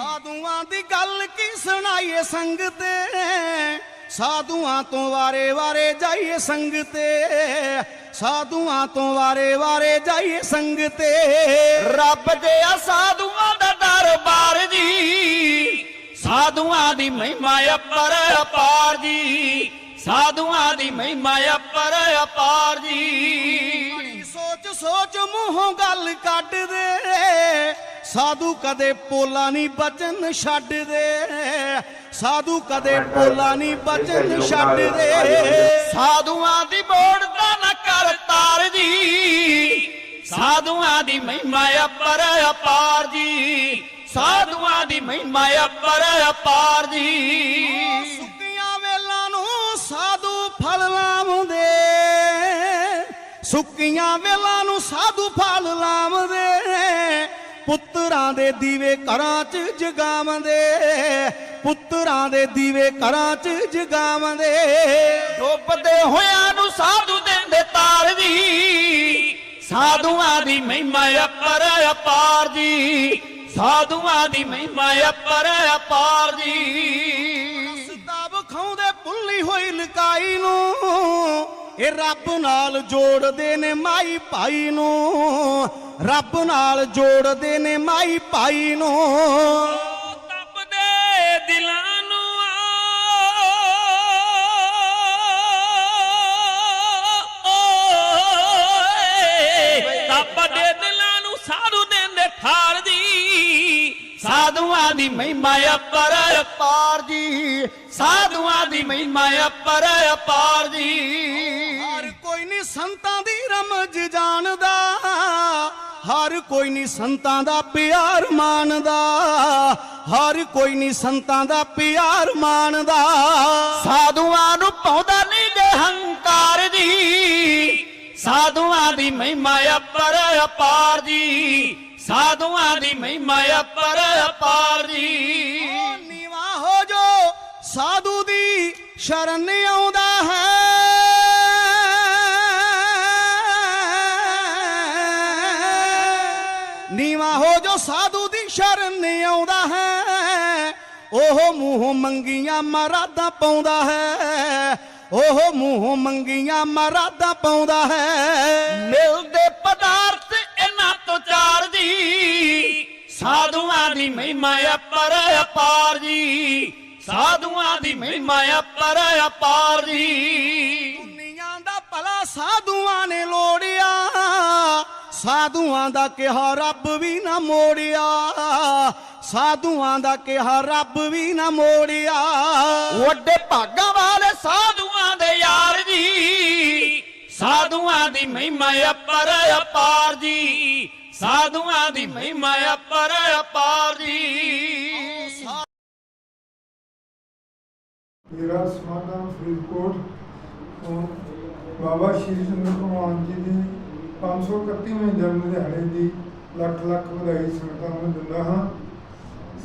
ਸਾਧੂਆਂ ਦੀ ਗੱਲ ਕੀ ਸੁਣਾਈਏ ਸੰਗਤੇ? ਸਾਧੂਆਂ ਤੋਂ ਵਾਰੇ ਵਾਰੇ ਜਾਈਏ ਸੰਗਤੇ। ਸਾਧੂਆਂ ਤੋਂ ਵਾਰੇ ਵਾਰੇ ਜਾਈਏ ਸੰਗਤੇ। ਰੱਬ ਦੇ ਆ ਸਾਧੂਆਂ ਦਾ ਦਰਬਾਰ ਜੀ। ਸਾਧੂਆਂ ਦੀ ਮਹਿਮਾ ਅਪਰ ਅਪਾਰ ਜੀ। ਸਾਧੂਆਂ ਦੀ ਮਹਿਮਾ ਅਪਰ ਅਪਾਰ ਜੀ। ਸੋਚ ਸੋਚ ਮੂੰਹੋਂ ਗੱਲ ਕੱਢ ਦੇ ਸਾਧੂ ਕਦੇ ਪੋਲਾ ਨਹੀਂ ਬਚਨ ਛੱਡਦੇ। ਸਾਧੂ ਕਦੇ ਪੋਲਾ ਨਹੀਂ ਬਚਨ ਛੱਡਦੇ। ਸਾਧੂਆਂ ਦੀ ਮੋੜ ਦਾ ਨਾ ਕਰ ਤਾਰ ਜੀ। ਸਾਧੂਆਂ ਦੀ ਮਹਿਮਾ ਅਪਰ ਅਪਾਰ ਜੀ। ਸਾਧੂਆਂ ਦੀ ਮਹਿਮਾ ਅਪਰ ਅਪਾਰ ਜੀ। ਸੁੱਕੀਆਂ ਵੇਲਾਂ ਨੂੰ ਸਾਧੂ ਫਲ ਲਾਉਂਦੇ। ਸੁੱਕੀਆਂ ਵੇਲਾਂ ਨੂੰ ਸਾਧੂ ਫਲ ਲਾਉਂਦੇ। ਪੁੱਤਰਾਂ ਦੇ ਦੀਵੇ ਘਰਾਂ 'ਚ ਜਗਾਉਂਦੇ ਪੁੱਤਰਾਂ ਦੇ ਦੀਵੇ ਘਰਾਂ 'ਚ ਜਗਾਉਂਦੇ ਡੁੱਬਦੇ ਹੋਇਆਂ ਨੂੰ ਸਾਧੂ ਦਿੰਦੇ ਤਾਰ ਜੀ ਸਾਧੂਆਂ ਦੀ ਮਹਿਮਾ ਅਪਰ ਅਪਾਰ ਜੀ ਸਾਧੂਆਂ ਦੀ ਮਹਿਮਾ ਅਪਰ ਅਪਾਰ ਜੀ। ਸਦਾ ਵਿਖਾਉਂਦੇ ਭੁੱਲੀ ਹੋਈ ਲਕਾਈ ਨੂੰ ਇਹ ਰੱਬ ਨਾਲ ਜੋੜਦੇ ਨੇ ਮਾਈ ਭਾਈ ਨੂੰ। ਰੱਬ ਨਾਲ ਜੋੜਦੇ ਨੇ ਮਾਈ ਭਾਈ ਨੂੰ। ਤਪਦੇ ਦਿਲਾਂ ਨੂੰ ਓਏ, ਤਪਦੇ ਸਾਧੂਆਂ ਦੀ ਮਹਿਮਾ ਅਪਰ ਅਪਾਰ ਜੀ। ਸਾਧੂਆਂ ਦੀ ਮਹਿਮਾ ਅਪਰ ਅਪਾਰ ਜੀ। ਹਰ ਕੋਈ ਨਹੀਂ ਸੰਤਾਂ ਦੀ ਰਮਜ ਜਾਣਦਾ ਹਰ ਕੋਈ ਨਹੀਂ ਸੰਤਾਂ ਦਾ ਪਿਆਰ ਮੰਨਦਾ ਹਰ ਕੋਈ ਨਹੀਂ ਸੰਤਾਂ ਦਾ ਪਿਆਰ ਮੰਨਦਾ ਸਾਧੂਆਂ ਨੂੰ ਪਾਉਂਦਾ ਨਹੀਂ ਗੇ ਹੰਕਾਰ ਜੀ। ਸਾਧੂਆਂ ਦੀ ਮਹਿਮਾ ਅਪਰ ਅਪਾਰ ਜੀ। ਸਾਧੂਆਂ ਦੀ ਮਹਿਮਾ ਅਪਰ ਅਪਾਰ ਨੀਵਾ ਹੋ ਜੋ ਸਾਧੂ ਦੀ ਸ਼ਰਨ ਆਉਂਦਾ ਹੈ। ਨੀਵਾ ਹੋ ਜੋ ਸਾਧੂ ਦੀ ਸ਼ਰਨ ਆਉਂਦਾ ਹੈ। ਉਹ ਮੂੰਹ ਮੰਗੀਆਂ ਮਰਾਦਾ ਪਾਉਂਦਾ ਹੈ। ਉਹ ਮੂੰਹ ਮੰਗੀਆਂ ਮਰਾਦਾ ਪਾਉਂਦਾ ਹੈ। ਮਿਲਦੇ ਪਦਾਰਥ ਇਹਨਾਂ ਤੋਂ ਚਾਰ ਜੀ ਸਾਧੂਆਂ ਦੀ ਮਹਿਮਾ ਅਪਰ ਅਪਾਰ ਜੀ। ਸਾਧੂਆਂ ਦੀ ਮਹਿਮਾ ਅਪਰ ਅਪਾਰ ਜੀ। ਦੁਨੀਆਂ ਦਾ ਭਲਾ ਸਾਧੂਆਂ ਨੇ ਲੋੜਿਆ। ਸਾਧੂਆਂ ਦਾ ਕਿਹਾ ਰੱਬ ਵੀ ਨਾ ਮੋੜਿਆ। ਸਾਧੂਆਂ ਦਾ ਕਿਹਾ ਰੱਬ ਵੀ ਨਾ ਮੋੜਿਆ। ਵੱਡੇ ਭਾਗਾਂ ਵਾਲੇ ਸਾਧੂਆਂ ਦੀ ਮਹਿਮਾ ਅਪਰ ਅਪਾਰ ਜੀ। ਸਾਧੂਆਂ ਦੀ ਮਹਿਮਾ ਅਪਰ ਅਪਾਰ ਜੀ। ਮੇਰਾ ਸਮਾਗਮ ਫਰੀਦਕੋਟ ਬਾਬਾ ਸ਼੍ਰੀ ਚੰਦਰ ਭਗਵਾਨ ਜੀ ਦੀ 531ਵੇਂ ਜਨਮ ਦਿਹਾੜੇ ਦੀ ਲੱਖ ਲੱਖ ਵਧਾਈ ਸੰਗਤਾਂ ਨੂੰ ਦਿੰਦਾ ਹਾਂ।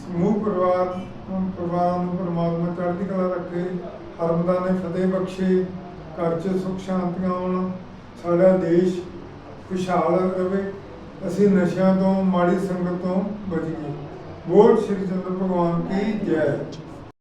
ਸਮੂਹ ਪਰਿਵਾਰ ਨੂੰ ਪਰਿਵਾਰ ਨੂੰ ਪਰਮਾਤਮਾ ਚੜ੍ਹਦੀ ਕਲਾ ਰੱਖੇ ਹਰਮਦਾ ਨੇ ਫਤਿਹ ਬਖਸ਼ੇ, ਘਰ 'ਚ ਸੁਖ ਸ਼ਾਂਤੀ ਆਉਣ ਸਾਡਾ ਦੇਸ਼ ਖੁਸ਼ਹਾਲ ਰਹੇ ਅਸੀਂ ਨਸ਼ਿਆਂ ਤੋਂ, ਮਾੜੀ ਸੰਗਤ ਤੋਂ ਬਚੀਏ। ਬੋਲ ਸ਼੍ਰੀ ਚੰਦਰ ਭਗਵਾਨ ਕੀ ਜੈ।